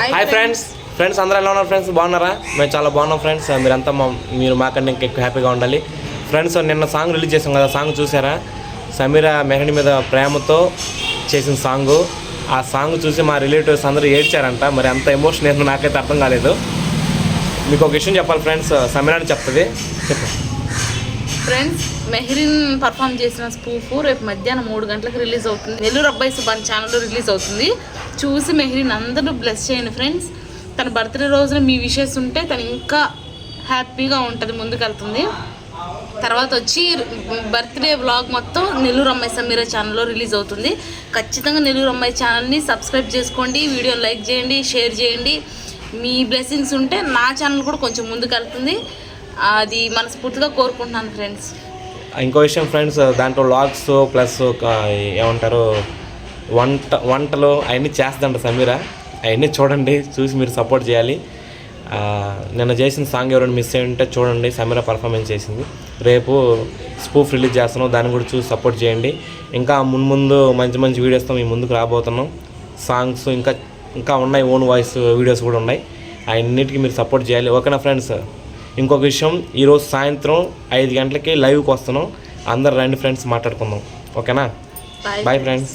Hi friends friends అందరూ ఎలా ఉన్నారు ఫ్రెండ్స్ బాగున్నారా? మేము చాలా బాగున్నాం ఫ్రెండ్స్ మీరంతా మా మీరు మాకన్నా ఇంకా ఎక్కువ హ్యాపీగా ఉండాలి. ఫ్రెండ్స్ నిన్న సాంగ్ రిలీజ్ చేసాం కదా సాంగ్ చూసారా సమీర మెహండి మీద ప్రేమతో చేసిన సాంగ్. ఆ సాంగ్ చూసి మా రిలేటివ్స్ అందరూ ఏడ్చారంట. మరి అంత ఎమోషన్ ఏంటో నాకైతే అర్థం కాలేదు. మీకు ఒక విషయం చెప్పాలి ఫ్రెండ్స్ సమీరాని చెప్తుంది. చెప్పు. ఫ్రెండ్స్ మెహరిన్ పర్ఫామ్ చేసిన స్పూఫ్ రేపు మధ్యాహ్నం మూడు గంటలకు రిలీజ్ అవుతుంది. నెల్లూరు అబ్బాయి సుబాన్ ఛానల్లో రిలీజ్ అవుతుంది. చూసి మెహరిన్ అందరూ బ్లెస్ చేయండి ఫ్రెండ్స్. తన బర్త్డే రోజున మీ విషెస్ ఉంటే తను ఇంకా హ్యాపీగా ఉంటుంది ముందుకెళ్తుంది. తర్వాత వచ్చి బర్త్డే వ్లాగ్ మొత్తం నెల్లూరు అమ్మాయి సమీర ఛానల్లో రిలీజ్ అవుతుంది. ఖచ్చితంగా నెల్లూరు అమ్మాయి ఛానల్ని సబ్స్క్రైబ్ చేసుకోండి వీడియో లైక్ చేయండి షేర్ చేయండి. మీ బ్లెస్సింగ్స్ ఉంటే నా ఛానల్ కూడా కొంచెం ముందుకెళ్తుంది. అది మనస్ఫూర్తిగా కోరుకుంటున్నాను ఫ్రెండ్స్ ఇంకో విషయం ఫ్రెండ్స్ దాంట్లో లాగ్స్ ప్లస్ ఒక ఏమంటారు వంట వంటలు అవన్నీ చేస్తుందంట సమీర. అవన్నీ చూడండి చూసి మీరు సపోర్ట్ చేయాలి. నిన్న చేసిన సాంగ్ ఎవరైనా మిస్ అయ్యి ఉంటే చూడండి సమీర పర్ఫార్మెన్స్ చేసింది. రేపు స్పూఫ్ రిలీజ్ చేస్తున్నాం దాన్ని కూడా చూసి సపోర్ట్ చేయండి. ఇంకా ముందు ముందు మంచి మంచి వీడియోస్తో మీ ముందుకు రాబోతున్నాం. సాంగ్స్ ఇంకా ఇంకా ఉన్నాయి ఓన్ వాయిస్ వీడియోస్ కూడా ఉన్నాయి. అన్నిటికీ మీరు సపోర్ట్ చేయాలి. ఓకేనా ఫ్రెండ్స్ ఇంకొక విషయం ఈరోజు సాయంత్రం ఐదు గంటలకి లైవ్కి వస్తున్నాం. అందరు రండి ఫ్రెండ్స్ మాట్లాడుకుందాం. ఓకేనా? Bye friends